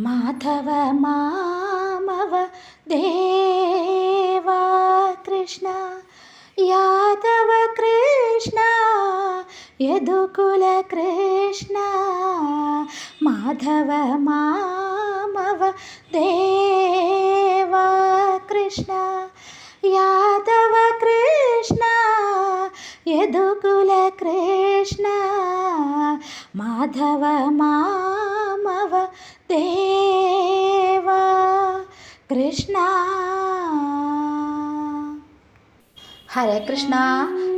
माधव मामव देवा कृष्ण यादव कृष्ण यदु कुलकृष्ण माधव मामव देवा कृष्ण यादव कृष्ण यदु कुलकृष्ण माधव मामव ദേവ കൃഷ്ണ. ഹരേ കൃഷ്ണ.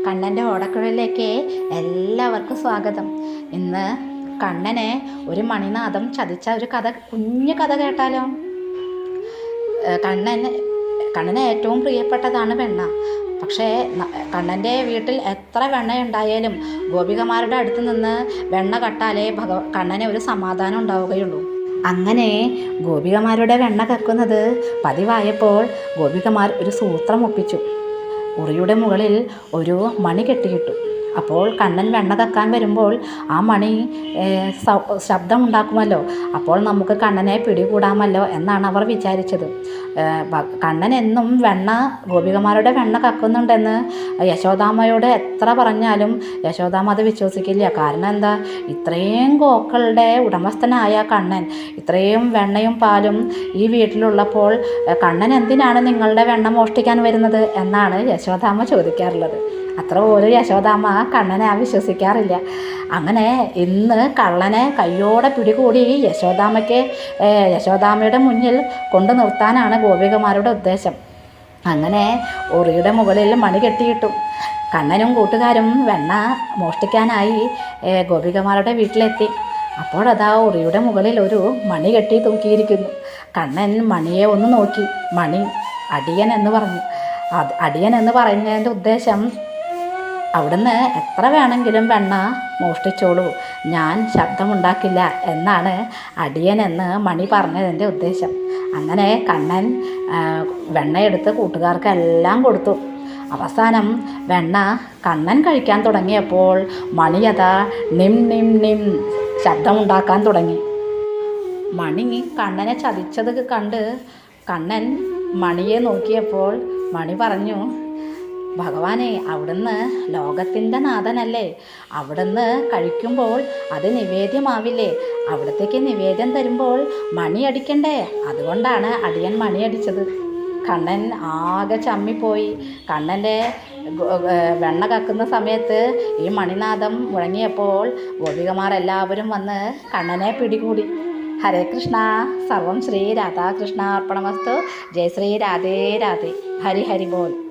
കണ്ണന്റെ ഓടക്കുഴലിലേക്ക് എല്ലാവർക്കും സ്വാഗതം. ഇന്ന് കണ്ണനെ ഒരു മണിനാഥം ചതിച്ച ഒരു കഥ കുഞ്ഞു കഥ കേട്ടാലോ? കണ്ണന് കണ്ണന് ഏറ്റവും പ്രിയപ്പെട്ടതാണ് വെണ്ണ. പക്ഷേ കണ്ണന്റെ വീട്ടിൽ എത്ര വെണ്ണയുണ്ടായാലും ഗോപികമാരുടെ അടുത്ത് നിന്ന് വെണ്ണ കട്ടാലേ ഭഗവ കണ്ണനെ ഒരു സമാധാനം ഉണ്ടാവുകയുള്ളൂ. അങ്ങനെ ഗോപികമാരുടെ വെണ്ണ കക്കുന്നത് പതിവായപ്പോൾ ഗോപികമാർ ഒരു സൂത്രം ഒപ്പിച്ചു. ഉറിയുടെ മുകളിൽ ഒരു മണി കെട്ടിയിട്ടു. അപ്പോൾ കണ്ണൻ വെണ്ണ തക്കാൻ വരുമ്പോൾ ആ മണി ശബ്ദം ഉണ്ടാക്കുമല്ലോ അപ്പോൾ നമുക്ക് കണ്ണനെ പിടികൂടാമല്ലോ എന്നാണ് അവർ വിചാരിച്ചത്. കണ്ണൻ എന്നും വെണ്ണ ഗോപികമാരുടെ വെണ്ണ കക്കുന്നുണ്ടെന്ന് യശോദാമ്മയോട് എത്ര പറഞ്ഞാലും യശോദാമ്മ അത് വിശ്വസിക്കില്ല. കാരണം എന്താ? ഇത്രയും ഗോക്കളുടെ ഉടമസ്ഥനായ കണ്ണൻ ഇത്രയും വെണ്ണയും പാലും ഈ വീട്ടിലുള്ളപ്പോൾ കണ്ണൻ എന്തിനാണ് നിങ്ങളുടെ വെണ്ണ മോഷ്ടിക്കാൻ വരുന്നത് എന്നാണ് യശോദാമ്മ ചോദിക്കാറുള്ളത്. അത്ര പോലും യശോദാമ്മ കണ്ണനെ വിശ്വസിക്കാറില്ല. അങ്ങനെ ഇന്ന് കള്ളനെ കയ്യോടെ പിടികൂടി യശോദാമ്മയ്ക്ക് യശോദാമ്മയുടെ മുന്നിൽ കൊണ്ടു നിർത്താനാണ് ഗോപികമാരുടെ ഉദ്ദേശം. അങ്ങനെ ഉറിയുടെ മുകളിൽ മണി കെട്ടിയിട്ടു. കണ്ണനും കൂട്ടുകാരും വെണ്ണ മോഷ്ടിക്കാനായി ഗോപികമാരുടെ വീട്ടിലെത്തി. അപ്പോഴതാ ഉറിയുടെ മുകളിൽ ഒരു മണി കെട്ടി തൂക്കിയിരിക്കുന്നു. കണ്ണൻ മണിയെ ഒന്ന് നോക്കി. മണി അടിയൻ എന്ന് പറഞ്ഞു. അത് അടിയൻ എന്ന് പറയുന്നതിന്റെ ഉദ്ദേശം അവിടുന്ന് എത്ര വേണമെങ്കിലും വെണ്ണ മോഷ്ടിച്ചോളൂ. ഞാൻ ശബ്ദമുണ്ടാക്കില്ല എന്നാണ് അടിയനെന്ന് മണി പറഞ്ഞതിന്റെ ഉദ്ദേശം. അങ്ങനെ കണ്ണൻ വെണ്ണയെടുത്ത് കൂട്ടുകാർക്കെല്ലാം കൊടുത്തു. അവസാനം വെണ്ണ കണ്ണൻ കഴിക്കാൻ തുടങ്ങിയപ്പോൾ മണി അതാ നിം നിം നിം ശബ്ദമുണ്ടാക്കാൻ തുടങ്ങി. മണി കണ്ണനെ ചതിച്ചത് കണ്ട് കണ്ണൻ മണിയെ നോക്കിയപ്പോൾ മണി പറഞ്ഞു ഭഗവാനെ അവിടുന്ന് ലോകത്തിന്റെ നാഥനല്ലേ? അവിടുന്ന് കഴിക്കുമ്പോൾ അത് നിവേദ്യമാവില്ലേ? അവിടത്തേക്ക് നിവേദ്യം തരുമ്പോൾ മണിയടിക്കണ്ടേ? അതുകൊണ്ടാണ് അടിയൻ മണിയടിച്ചത്. കണ്ണൻ ആകെ ചമ്മിപ്പോയി. കണ്ണന്റെ വെണ്ണ കക്കുന്ന സമയത്ത് ഈ മണിനാഥം മുഴങ്ങിയപ്പോൾ ഗോപികമാർ എല്ലാവരും വന്ന് കണ്ണനെ പിടികൂടി. ഹരേ കൃഷ്ണ. സർവം ശ്രീ രാധാകൃഷ്ണ അർപ്പണമസ്തു ജയ ശ്രീ രാധേ രാധേ. ഹരി ഹരി ബോൽ